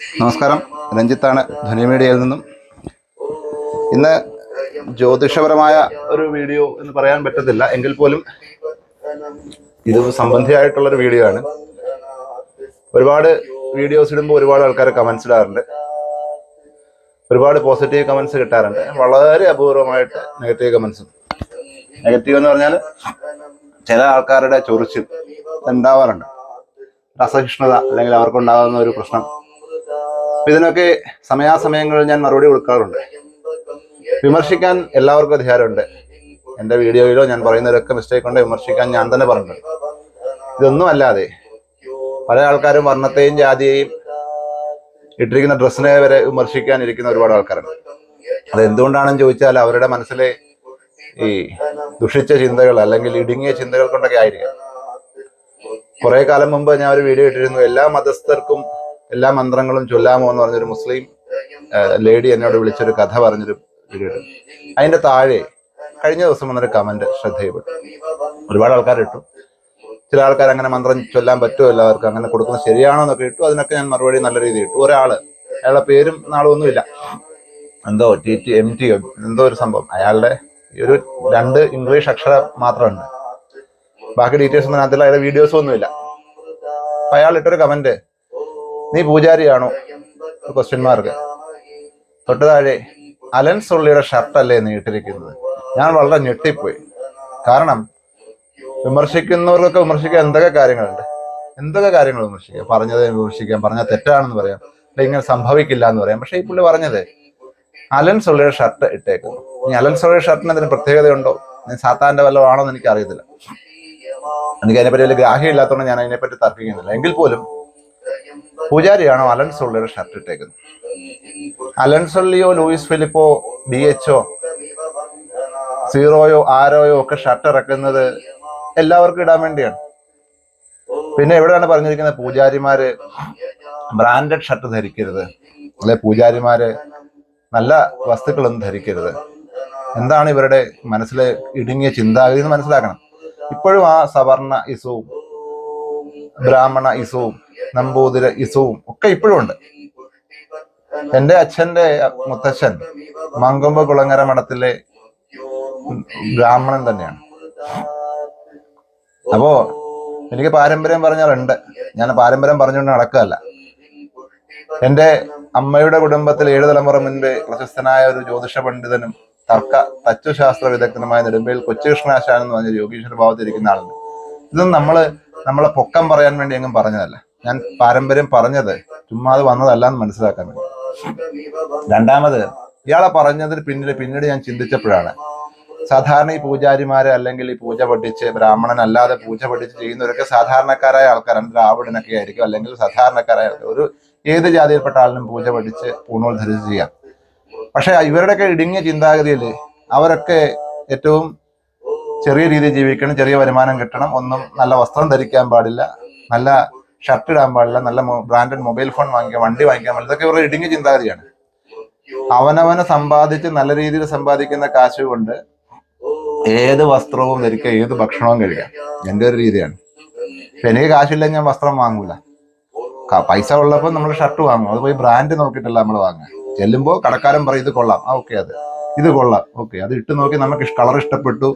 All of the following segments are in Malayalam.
നമസ്കാരം. രഞ്ജിത്താണ് ധ്വനി മീഡിയയിൽ നിന്നും. ഇന്ന് ജ്യോതിഷപരമായ ഒരു വീഡിയോ എന്ന് പറയാൻ പറ്റത്തില്ല. എങ്കിൽ പോലും ഇത് സംബന്ധിയായിട്ടുള്ളൊരു വീഡിയോ ആണ്. ഒരുപാട് വീഡിയോസ് ഇടുമ്പോൾ ഒരുപാട് ആൾക്കാർ കമൻസ് ഇടാറുണ്ട്. ഒരുപാട് പോസിറ്റീവ് കമൻസ് കിട്ടാറുണ്ട്. വളരെ അപൂർവമായിട്ട് നെഗറ്റീവ് കമന്റ്സ് നെഗറ്റീവ് എന്ന് പറഞ്ഞാൽ ചില ആൾക്കാരുടെ ചൊറിച്ചിൽ ഉണ്ടാവാറുണ്ട് അസഹിഷ്ണുത അല്ലെങ്കിൽ അവർക്കുണ്ടാകുന്ന ഒരു പ്രശ്നം ഇതിനൊക്കെ സമയാസമയങ്ങളിൽ ഞാൻ മറുപടി കൊടുക്കാറുണ്ട്. വിമർശിക്കാൻ എല്ലാവർക്കും അധികാരമുണ്ട്. എന്റെ വീഡിയോയിലോ ഞാൻ പറയുന്നതിലൊക്കെ മിസ്റ്റേക്ക് ഉണ്ട് വിമർശിക്കാൻ ഞാൻ തന്നെ പറഞ്ഞിട്ടുണ്ട്. ഇതൊന്നും അല്ലാതെ പല ആൾക്കാരും വർണത്തെയും ജാതിയെയും ഇട്ടിരിക്കുന്ന ഡ്രസ്സിനെ വരെ വിമർശിക്കാൻ ഇരിക്കുന്ന ഒരുപാട് ആൾക്കാരുണ്ട്. അത് എന്തുകൊണ്ടാണെന്ന് ചോദിച്ചാൽ അവരുടെ മനസ്സിലെ ഈ ദുഷിച്ച ചിന്തകൾ അല്ലെങ്കിൽ ഇടുങ്ങിയ ചിന്തകൾ കൊണ്ടൊക്കെ ആയിരിക്കും. കുറെ കാലം മുമ്പ് ഞാൻ ഒരു വീഡിയോ ഇട്ടിരുന്നു. എല്ലാ മതസ്ഥർക്കും എല്ലാ മന്ത്രങ്ങളും ചൊല്ലാമോ എന്ന് പറഞ്ഞൊരു മുസ്ലിം ലേഡി എന്നോട് വിളിച്ചൊരു കഥ പറഞ്ഞൊരു വീഡിയോ അതിന്റെ താഴെ കഴിഞ്ഞ ദിവസം വന്നൊരു കമന്റ് ശ്രദ്ധയിൽപ്പെട്ടു ഒരുപാട് ആൾക്കാർ ഇട്ടു. ചില ആൾക്കാർ അങ്ങനെ മന്ത്രം ചൊല്ലാൻ പറ്റുമോ എല്ലാവർക്കും? അങ്ങനെ കൊടുക്കുന്നത് ശരിയാണോ എന്നൊക്കെ ഇട്ടു. അതിനൊക്കെ ഞാൻ മറുപടി നല്ല രീതിയിൽ ഇട്ടു. ഒരാൾ അയാളുടെ പേരും നാളും ഒന്നുമില്ല എന്തോ ടി ടി എം ടി എന്തോ ഒരു സംഭവം. അയാളുടെ ഒരു രണ്ട് ഇംഗ്ലീഷ് അക്ഷരം മാത്രമുണ്ട്. ബാക്കി ഡീറ്റെയിൽസ് ഒന്നും അതിൽ അയാളുടെ വീഡിയോസ് ഒന്നുമില്ല അയാൾ ഇട്ടൊരു കമന്റ് നീ പൂജാരിയാണോ? ക്വസ്റ്റ്യൻ മാർക്ക് തൊട്ട് താഴെ അലൻ സൊള്ളിയുടെ ഷർട്ടല്ലേ നീ ഇട്ടിരിക്കുന്നത്? ഞാൻ വളരെ ഞെട്ടിപ്പോയി. കാരണം വിമർശിക്കുന്നവർക്കൊക്കെ വിമർശിക്കാൻ എന്തൊക്കെ കാര്യങ്ങളുണ്ട്? എന്തൊക്കെ കാര്യങ്ങൾ വിമർശിക്കാം? പറഞ്ഞത് വിമർശിക്കാം പറഞ്ഞ തെറ്റാണെന്ന് പറയാം. അല്ലെങ്കിൽ ഇങ്ങനെ സംഭവിക്കില്ല എന്ന് പറയാം. പക്ഷെ ഈ പുള്ളി പറഞ്ഞത് അലൻ സൊള്ളിയുടെ ഷർട്ട് ഇട്ടേക്കുന്നു. ഇനി അലൻ സൊള്ളിയുടെ ഷർട്ടിന് അതിന് പ്രത്യേകതയുണ്ടോ? സാത്താന്റെ വല്ലതും ആണോ എന്ന് എനിക്ക് അറിയത്തില്ല എനിക്ക് അതിനെപ്പറ്റി വലിയ ഗ്രാഹ്യം ഇല്ലാത്തതുകൊണ്ട് ഞാൻ അതിനെപ്പറ്റി തർക്കിക്കുന്നില്ല. എങ്കിൽ പോലും പൂജാരിയാണോ അലൻസൊള്ളിയുടെ ഷർട്ട് ഇട്ടേക്കുന്നത്? അലൻസൊള്ളിയോ ലൂയിസ് ഫിലിപ്പോ ഡി എച്ച്ഒ സീറോയോ ആരോയോ ഒക്കെ ഷർട്ട് ഇറക്കുന്നത് എല്ലാവർക്കും ഇടാൻ വേണ്ടിയാണ്. പിന്നെ എവിടെയാണ് പറഞ്ഞിരിക്കുന്നത് പൂജാരിമാര് ബ്രാൻഡഡ് ഷർട്ട് ധരിക്കരുത് അല്ലെ പൂജാരിമാര് നല്ല വസ്തുക്കളൊന്നും ധരിക്കരുത്. എന്താണ് ഇവരുടെ മനസ്സിലെ ഇടുങ്ങിയ ചിന്താഗതി എന്ന് മനസ്സിലാക്കണം. ഇപ്പോഴും ആ സവർണ ഇസുവും ബ്രാഹ്മണ ഇസവും നമ്പൂതിര ഇസവും ഒക്കെ ഇപ്പോഴും ഉണ്ട്. എന്റെ അച്ഛന്റെ മുത്തച്ഛൻ മങ്കൊമ്പ് കുളങ്ങര മഠത്തിലെ ബ്രാഹ്മണൻ തന്നെയാണ്. അപ്പോ എനിക്ക് പാരമ്പര്യം പറഞ്ഞാലുണ്ട്. ഞാൻ പാരമ്പര്യം പറഞ്ഞുകൊണ്ട് നടക്കുകയല്ല. എന്റെ അമ്മയുടെ കുടുംബത്തിൽ ഏഴ് തലമുറ മുൻപേ പ്രശസ്തനായ ഒരു ജ്യോതിഷ പണ്ഡിതനും തർക്ക തച്ചുശാസ്ത്ര വിദഗ്ധനുമായ നെടുമ്പയിൽ കൊച്ചുകൃഷ്ണാശാൻ എന്ന് പറഞ്ഞ യോഗീശ്വര ഭാവത്തിരിക്കുന്ന ആളുണ്ട്. ഇതൊന്നും നമ്മൾ നമ്മളെ പൊക്കം പറയാൻ വേണ്ടി എങ്ങും പറഞ്ഞതല്ല. ഞാൻ പാരമ്പര്യം പറഞ്ഞത് ചുമ്മാ അത് വന്നതല്ല എന്ന് മനസ്സിലാക്കാൻ വേണ്ടി. രണ്ടാമത് ഇയാളെ പറഞ്ഞതിന് പിന്നിൽ പിന്നീട് ഞാൻ ചിന്തിച്ചപ്പോഴാണ്. സാധാരണ ഈ പൂജാരിമാരെ അല്ലെങ്കിൽ ഈ പൂജ പഠിച്ച് ബ്രാഹ്മണൻ അല്ലാതെ പൂജ പഠിച്ച് ചെയ്യുന്നവരൊക്കെ സാധാരണക്കാരായ ആൾക്കാരാണ്. ദ്രാവിഡനൊക്കെ ആയിരിക്കും. അല്ലെങ്കിൽ സാധാരണക്കാരായ ഒരു ഏത് ജാതിയിൽപ്പെട്ട ആളിനും പൂജ പഠിച്ച് പൂണൂൽ ധരിച്ച് ചെയ്യാം. പക്ഷെ ഇവരുടെയൊക്കെ ഇടുങ്ങിയ ചിന്താഗതിയിൽ അവരൊക്കെ ഏറ്റവും ചെറിയ രീതിയിൽ ജീവിക്കണം ചെറിയ വരുമാനം കിട്ടണം ഒന്നും നല്ല വസ്ത്രം ധരിക്കാൻ പാടില്ല നല്ല ഷർട്ട് ഇടാൻ പാടില്ല നല്ല ബ്രാൻഡഡ് മൊബൈൽ ഫോൺ വാങ്ങിക്കാം വണ്ടി വാങ്ങിക്കാൻ പാടില്ല. ഇതൊക്കെ ഇവരുടെ ഇടുങ്ങിയ ചിന്താഗതിയാണ്. അവനവനെ സമ്പാദിച്ച് നല്ല രീതിയിൽ സമ്പാദിക്കുന്ന കാശ് കൊണ്ട് ഏത് വസ്ത്രവും ധരിക്കാം ഏത് ഭക്ഷണവും കഴിക്കാം എന്റെ ഒരു രീതിയാണ്. പക്ഷെ എനിക്ക് കാശില്ലെങ്കിൽ ഞാൻ വസ്ത്രം വാങ്ങൂല. പൈസ ഉള്ളപ്പോൾ നമ്മൾ ഷർട്ട് വാങ്ങും. അത് പോയി ബ്രാൻഡ് നോക്കിയിട്ടല്ല നമ്മൾ വാങ്ങുക. ചെല്ലുമ്പോൾ കടക്കാരൻ പറയും ഇത് കൊള്ളാം. ആ ഓക്കെ അത്. ഇത് കൊള്ളാം. ഓക്കെ അത് ഇട്ട് നോക്കി നമുക്ക് കളർ ഇഷ്ടപ്പെട്ടു.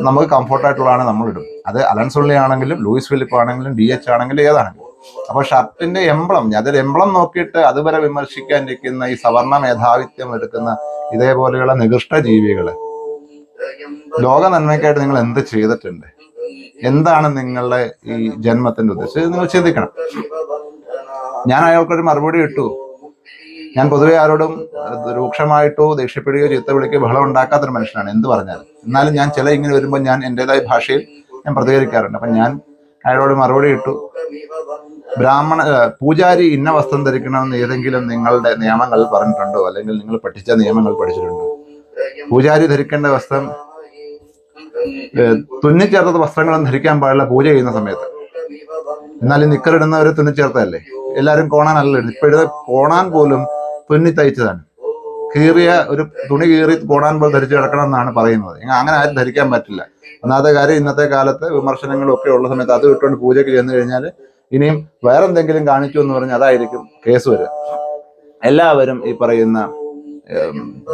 നമുക്ക് കംഫർട്ടായിട്ടുള്ളതാണ് നമ്മൾ ഇടും. അത് അലൻസുള്ളി ആണെങ്കിലും ലൂയിസ് ഫിലിപ്പ് ആണെങ്കിലും ഡി എച്ച് ആണെങ്കിലും ഏതാണെങ്കിലും. അപ്പൊ ഷർട്ടിന്റെ എംബ്ലം അതൊരു എംബ്ലം നോക്കിയിട്ട് അതുവരെ വിമർശിക്കാൻ ഇരിക്കുന്ന ഈ സവർണ മേധാവിത്യം എടുക്കുന്ന ഇതേപോലെയുള്ള നികൃഷ്ട ജീവികൾ. ലോക നന്മയ്ക്കായിട്ട് നിങ്ങൾ എന്ത് ചെയ്തിട്ടുണ്ട്? എന്താണ് നിങ്ങളുടെ ഈ ജന്മത്തിന്റെ ഉദ്ദേശം? നിങ്ങൾ ചിന്തിക്കണം. ഞാൻ അയാൾക്കൊരു മറുപടി ഇട്ടു. ഞാൻ പൊതുവെ ആരോടും രൂക്ഷമായിട്ടോ ദേഷ്യപ്പെടുകയോ ചീത്ത വിളിക്കുകയോ ബഹളം ഉണ്ടാക്കാത്തൊരു മനുഷ്യനാണ് എന്ത് പറഞ്ഞാലും. എന്നാലും ഞാൻ ചില ഇങ്ങനെ വരുമ്പോൾ ഞാൻ എന്റെതായ ഭാഷയിൽ ഞാൻ പ്രതികരിക്കാറുണ്ട്. അപ്പം ഞാൻ അയാളോട് മറുപടി ഇട്ടു. ബ്രാഹ്മണ പൂജാരി ഇന്ന വസ്ത്രം ധരിക്കണമെന്ന് ഏതെങ്കിലും നിങ്ങളുടെ നിയമങ്ങൾ പറഞ്ഞിട്ടുണ്ടോ? അല്ലെങ്കിൽ നിങ്ങൾ പഠിച്ച നിയമങ്ങൾ പഠിച്ചിട്ടുണ്ടോ? പൂജാരി ധരിക്കേണ്ട വസ്ത്രം തുന്നിച്ചേർത്ത വസ്ത്രങ്ങളൊന്നും ധരിക്കാൻ പാടില്ല പൂജ ചെയ്യുന്ന സമയത്ത്. എന്നാൽ ഈ നിക്കറിടുന്നവർ തുന്നിച്ചേർത്തതല്ലേ? എല്ലാവരും കോണാനല്ല ഇടുന്നത് ഇപ്പോഴത്തെ കോണാൻ പോലും തുന്നി തയ്ച്ചതാണ്. കീറിയ ഒരു തുണി കീറി പോണാൻ പോലെ ധരിച്ചു കിടക്കണം എന്നാണ് പറയുന്നത് അങ്ങനെ ആരും ധരിക്കാൻ പറ്റില്ല. ഒന്നാമത്തെ കാര്യം ഇന്നത്തെ കാലത്ത് വിമർശനങ്ങളും ഒക്കെ ഉള്ള സമയത്ത് അത് വിട്ടുകൊണ്ട് പൂജയ്ക്ക് ചെന്ന് കഴിഞ്ഞാൽ ഇനിയും വേറെന്തെങ്കിലും കാണിച്ചു എന്ന് പറഞ്ഞാൽ അതായിരിക്കും കേസ് വരിക എല്ലാവരും ഈ പറയുന്ന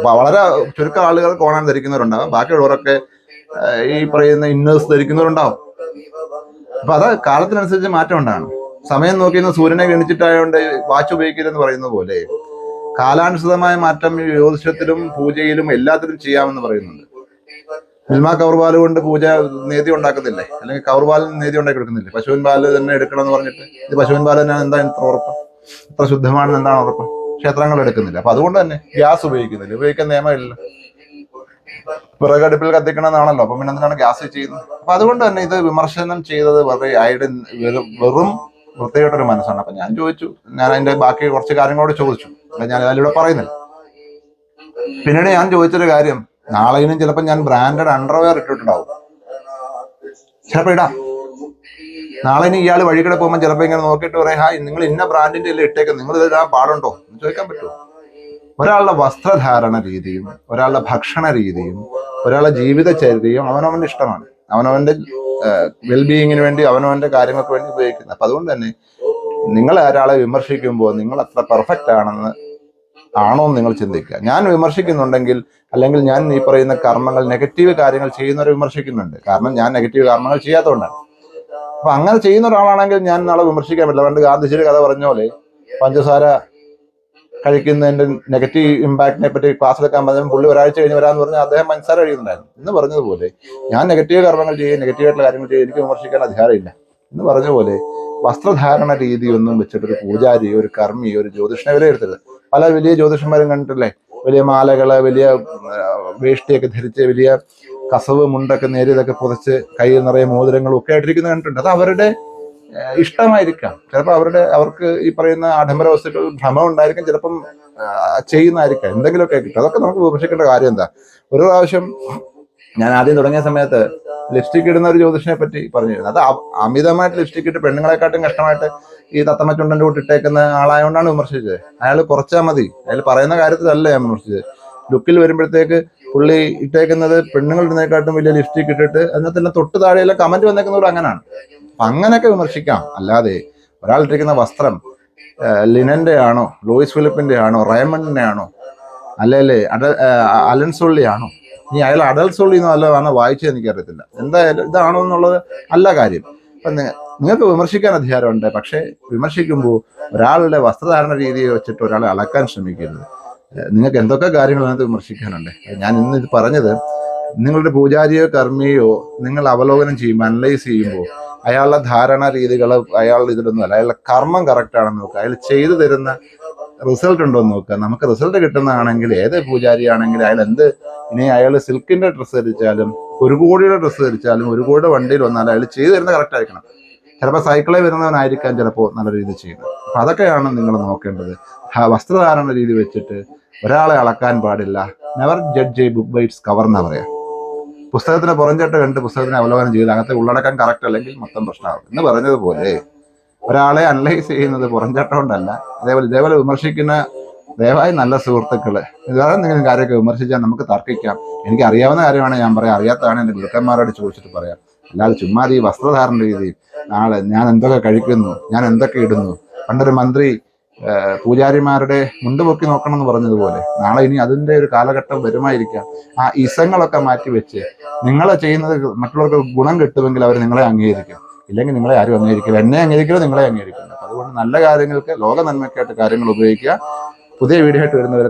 വളരെ ചുരുക്കം ആളുകൾ കോണാൻ ധരിക്കുന്നവരുണ്ടാവും. ബാക്കിയുള്ളവരൊക്കെ ഈ പറയുന്ന ഇന്നേഴ്സ് ധരിക്കുന്നവരുണ്ടാവും. അപ്പൊ അത് കാലത്തിനനുസരിച്ച് മാറ്റം ഉണ്ടാണ് സമയം നോക്കി സൂര്യനെ ഗണിച്ചിട്ടായതുകൊണ്ട് വാച്ച് ഉപയോഗിക്കരുതെന്ന് പറയുന്ന പോലെ കാലാനുസൃതമായ മാറ്റം ജ്യോതിഷത്തിലും പൂജയിലും എല്ലാത്തിലും ചെയ്യാമെന്ന് പറയുന്നുണ്ട്. മിൽമ കവർപാൽ കൊണ്ട് പൂജ നേതി ഉണ്ടാക്കുന്നില്ലേ? അല്ലെങ്കിൽ കവർപാലിൽ നേതി ഉണ്ടാക്കി എടുക്കുന്നില്ലേ? പശുവിൻ പാൽ തന്നെ എടുക്കണം എന്ന് പറഞ്ഞിട്ട്. ഇത് പശുവിൻ പാൽ തന്നെ എന്താ ഇത്ര ഉറപ്പ്? ഇത്ര ശുദ്ധമാണെന്ന് എന്താണ് ഉറപ്പ്? ക്ഷേത്രങ്ങൾ എടുക്കുന്നില്ല. അപ്പൊ അതുകൊണ്ട് തന്നെ ഗ്യാസ് ഉപയോഗിക്കുന്നില്ല. ഉപയോഗിക്കാൻ നിയമമില്ല. വിറകടുപ്പിൽ കത്തിക്കണമെന്നാണല്ലോ. അപ്പൊ പിന്നെ എന്തിനാണ് ഗ്യാസ് ചെയ്യുന്നത്? അപ്പൊ അതുകൊണ്ട് തന്നെ ഇത് വിമർശനം ചെയ്തത് വെറുതെ അയാളുടെ വെറും വൃത്തികെട്ടൊരു മനസ്സാണ്. അപ്പൊ ഞാൻ ചോദിച്ചു. ഞാൻ അതിന്റെ ബാക്കി കുറച്ച് കാര്യങ്ങളോട് ചോദിച്ചു. ഞാൻ അതിലൂടെ പറയുന്നത് പിന്നീട് ഞാൻ ചോദിച്ചൊരു കാര്യം. നാളെ ഇനി ചിലപ്പോൾ ഞാൻ ബ്രാൻഡഡ് അണ്ടർവെയർ ഇട്ടിട്ടുണ്ടാവും. ചിലപ്പോ ഇടാ. നാളെ ഇനി ഇയാൾ വഴിക്കടെ പോകുമ്പോൾ ചിലപ്പോൾ ഇങ്ങനെ നോക്കിയിട്ട് പറയാം ഹായ് നിങ്ങൾ ഇന്ന ബ്രാൻഡിന്റെ അല്ലേ ഇട്ടേക്ക് നിങ്ങൾ ഇത് ഇടാൻ പാടുണ്ടോ? എന്ന് ചോദിക്കാൻ പറ്റുമോ? ഒരാളുടെ വസ്ത്രധാരണ രീതിയും ഒരാളുടെ ഭക്ഷണ രീതിയും ഒരാളുടെ ജീവിതചര്യയും അവനവന്റെ ഇഷ്ടമാണ്. അവനവന്റെ വെൽബീയിങ്ങിന് വേണ്ടി അവനവന്റെ കാര്യങ്ങൾക്ക് വേണ്ടി ഉപയോഗിക്കുന്നത്. അപ്പൊ അതുകൊണ്ട് തന്നെ നിങ്ങൾ ഒരാളെ വിമർശിക്കുമ്പോൾ നിങ്ങൾ അത്ര പെർഫെക്റ്റ് ആണെന്ന് ആണോ എന്ന് നിങ്ങൾ ചിന്തിക്കുക. ഞാൻ വിമർശിക്കുന്നുണ്ടെങ്കിൽ അല്ലെങ്കിൽ ഞാൻ ഈ പറയുന്ന കർമ്മങ്ങൾ നെഗറ്റീവ് കാര്യങ്ങൾ ചെയ്യുന്നവരെ വിമർശിക്കുന്നുണ്ട്. കാരണം ഞാൻ നെഗറ്റീവ് കർമ്മങ്ങൾ ചെയ്യാത്തതുകൊണ്ടാണ്. അപ്പൊ അങ്ങനെ ചെയ്യുന്ന ഒരാളാണെങ്കിൽ ഞാൻ നാളെ വിമർശിക്കാൻ പറ്റില്ല. പണ്ട് ഗാന്ധിജിയുടെ കഥ പറഞ്ഞ പോലെ പഞ്ചസാര കഴിക്കുന്നതിന്റെ നെഗറ്റീവ് ഇമ്പാക്റ്റിനെ പറ്റി ക്ലാസ് എടുക്കാൻ പറഞ്ഞാൽ പുള്ളി ഒരാഴ്ച കഴിഞ്ഞ് വരാന്ന് പറഞ്ഞാൽ അദ്ദേഹം മനസ്സാരം കഴിയുന്നുണ്ടായിരുന്നു എന്ന് പറഞ്ഞതുപോലെ ഞാൻ നെഗറ്റീവ് കർമ്മങ്ങൾ ചെയ്യും നെഗറ്റീവ് ആയിട്ടുള്ള കാര്യങ്ങൾ ചെയ്യും എനിക്ക് വിമർശിക്കാൻ അധികാരമില്ല. എന്ന് പറഞ്ഞ പോലെ വസ്ത്രധാരണ രീതിയൊന്നും വെച്ചിട്ടൊരു പൂജാരി ഒരു കർമ്മി ഒരു ജ്യോതിഷനെ വിലയിരുത്തരുത്. പല വലിയ ജ്യോതിഷന്മാരും കണ്ടിട്ടില്ലേ? വലിയ മാലകൾ വലിയ വേഷ്ടിയൊക്കെ ധരിച്ച് വലിയ കസവ് മുണ്ടൊക്കെ നേരിയതൊക്കെ പുതച്ച് കയ്യിൽ നിറയെ മോതിരങ്ങളും ഒക്കെ ആയിട്ടിരിക്കുന്ന കണ്ടിട്ടുണ്ട്. അത് അവരുടെ ഇഷ്ടമായിരിക്കാം. ചിലപ്പോൾ അവരുടെ അവർക്ക് ഈ പറയുന്ന ആഡംബര വസ്തുക്കൾ ഭ്രമം ഉണ്ടായിരിക്കും. ചിലപ്പം ചെയ്യുന്നതായിരിക്കാം. എന്തെങ്കിലുമൊക്കെ കിട്ടും. അതൊക്കെ നമുക്ക് വിമർശിക്കേണ്ട കാര്യം എന്താ? ഒരു പ്രാവശ്യം ഞാൻ ആദ്യം തുടങ്ങിയ സമയത്ത് ലിപ്സ്റ്റിക് ഇടുന്ന ഒരു ജ്യോതിഷനെ പറ്റി പറഞ്ഞിരുന്നു അത് അമിതമായിട്ട് ലിപ്സ്റ്റിക് ഇട്ട് പെണ്ണുങ്ങളെക്കാട്ടും കഷ്ടമായിട്ട് ഈ തത്തമ്മ ചുണ്ടന്റെ കൂട്ട് ഇട്ടേക്കുന്ന ആളായതുകൊണ്ടാണ് വിമർശിച്ചത്. അയാൾ കുറച്ചാൽ മതി. അയാൾ പറയുന്ന കാര്യത്തിലല്ല ഞാൻ വിമർശിച്ചത്. ലുക്കിൽ വരുമ്പോഴത്തേക്ക് പുള്ളി ഇട്ടേക്കുന്നത് പെണ്ണുങ്ങൾ ഇടുന്നതിനെക്കാട്ടും വലിയ ലിപ്സ്റ്റിക് ഇട്ടിട്ട് അതിനകത്തെല്ലാം തൊട്ട് താഴെയുള്ള കമന്റ് വന്നേക്കുന്നവർ അങ്ങനെയാണ് അപ്പം അങ്ങനെയൊക്കെ വിമർശിക്കാം. അല്ലാതെ ഒരാൾ ഇട്ടിരിക്കുന്ന വസ്ത്രം ലിനന്റെ ആണോ ലൂയിസ് ഫിലിപ്പിന്റെ ആണോ റയമണ്ടിന്റെ ആണോ അല്ലെ അട അലൻ സോള്ളി ആണോ ഇനി അയാൾ അല്ല അല്ലോ വായിച്ചു വായിച്ചത് എനിക്കറിയത്തില്ല. എന്തായാലും ഇതാണോ എന്നുള്ളത് അല്ല കാര്യം. അപ്പം നിങ്ങൾക്ക് വിമർശിക്കാൻ അധികാരമുണ്ട്. പക്ഷേ വിമർശിക്കുമ്പോൾ ഒരാളുടെ വസ്ത്രധാരണ രീതിയെ വെച്ചിട്ട് ഒരാളെ അളക്കാൻ ശ്രമിക്കരുത്. നിങ്ങൾക്ക് എന്തൊക്കെ കാര്യങ്ങൾ അതിനകത്ത് വിമർശിക്കാനുണ്ട്? ഞാൻ ഇന്ന് ഇത് പറഞ്ഞത് നിങ്ങളുടെ പൂജാരിയോ കർമ്മിയോ നിങ്ങൾ അവലോകനം ചെയ്യുമ്പോൾ അനലൈസ് ചെയ്യുമ്പോൾ അയാളുടെ ധാരണ രീതികൾ അയാളുടെ ഇതിലൊന്നും അല്ല. അയാളുടെ കർമ്മം കറക്റ്റ് ആണെന്ന് നോക്കുക. അയാൾ ചെയ്തു തരുന്ന റിസൾട്ട് ഉണ്ടോ എന്ന് നോക്കുക. നമുക്ക് റിസൾട്ട് കിട്ടുന്നതാണെങ്കിൽ ഏത് പൂജാരി ആണെങ്കിലും അയാൾ എന്ത് ഇനി അയാൾ സിൽക്കിന്റെ ഡ്രസ്സ് ധരിച്ചാലും ഒരു കോടിയുടെ ഡ്രസ്സ് ധരിച്ചാലും ഒരു കോടിയുടെ വണ്ടിയിൽ വന്നാലും അയാൾ ചെയ്തു തരുന്നത് കറക്റ്റ് ആയിരിക്കണം. ചിലപ്പോൾ സൈക്കിളിൽ വരുന്നവനായിരിക്കാം ചിലപ്പോൾ നല്ല രീതിയിൽ ചെയ്യുന്നത്. അപ്പം അതൊക്കെയാണ് നിങ്ങൾ നോക്കേണ്ടത്. വസ്ത്രധാരണ രീതി വെച്ചിട്ട് ഒരാളെ അളക്കാൻ പാടില്ല. Never judge a book by bites cover എന്നാ പറയാം. പുസ്തകത്തിന് പുറഞ്ചിട്ട് കണ്ട് പുസ്തകത്തിന് അവലോകനം ചെയ്ത് അങ്ങനത്തെ ഉള്ളടക്കം കറക്റ്റ് അല്ലെങ്കിൽ മൊത്തം പ്രശ്നമാകും. എന്ന് പറഞ്ഞതുപോലെ ഒരാളെ അനലൈസ് ചെയ്യുന്നത് പുറംചട്ടം കൊണ്ടല്ല അതേപോലെ ഇതേപോലെ വിമർശിക്കുന്ന ദയവായി നല്ല സുഹൃത്തുക്കൾ. ഇതുവരെ എന്തെങ്കിലും കാര്യമൊക്കെ വിമർശിച്ചാൽ നമുക്ക് തർക്കിക്കാം. എനിക്ക് അറിയാവുന്ന കാര്യമാണ് ഞാൻ പറയാം. അറിയാത്തതാണ് എന്റെ ഗുരുക്കന്മാരോട് ചോദിച്ചിട്ട് പറയാം. അല്ലാതെ ചുമ്മാ ഈ വസ്ത്രധാരണ രീതി നാളെ ഞാൻ എന്തൊക്കെ കഴിക്കുന്നു ഞാൻ എന്തൊക്കെ ഇടുന്നു. പണ്ടൊരു മന്ത്രി പൂജാരിമാരുടെ മുണ്ട് പൊക്കി നോക്കണം എന്ന് പറഞ്ഞതുപോലെ നാളെ ഇനി അതിന്റെ ഒരു കാലഘട്ടം വരുമായിരിക്കാം. ആ ഇസങ്ങളൊക്കെ മാറ്റി വെച്ച് നിങ്ങൾ ചെയ്യുന്നത് മറ്റുള്ളവർക്ക് ഗുണം കിട്ടുമെങ്കിൽ അവർ നിങ്ങളെ അംഗീകരിക്കും. ഇല്ലെങ്കിൽ നിങ്ങളെ ആരും അംഗീകരിക്കില്ല. എന്നെ അംഗീകരിക്കില്ല നിങ്ങളെ അംഗീകരിക്കില്ല. അതുകൊണ്ട് നല്ല കാര്യങ്ങൾക്ക് ലോക നന്മയ്ക്കായിട്ട് കാര്യങ്ങൾ ഉപയോഗിക്കുക. പുതിയ വീഡിയോ ആയിട്ട് വരുന്നവരെ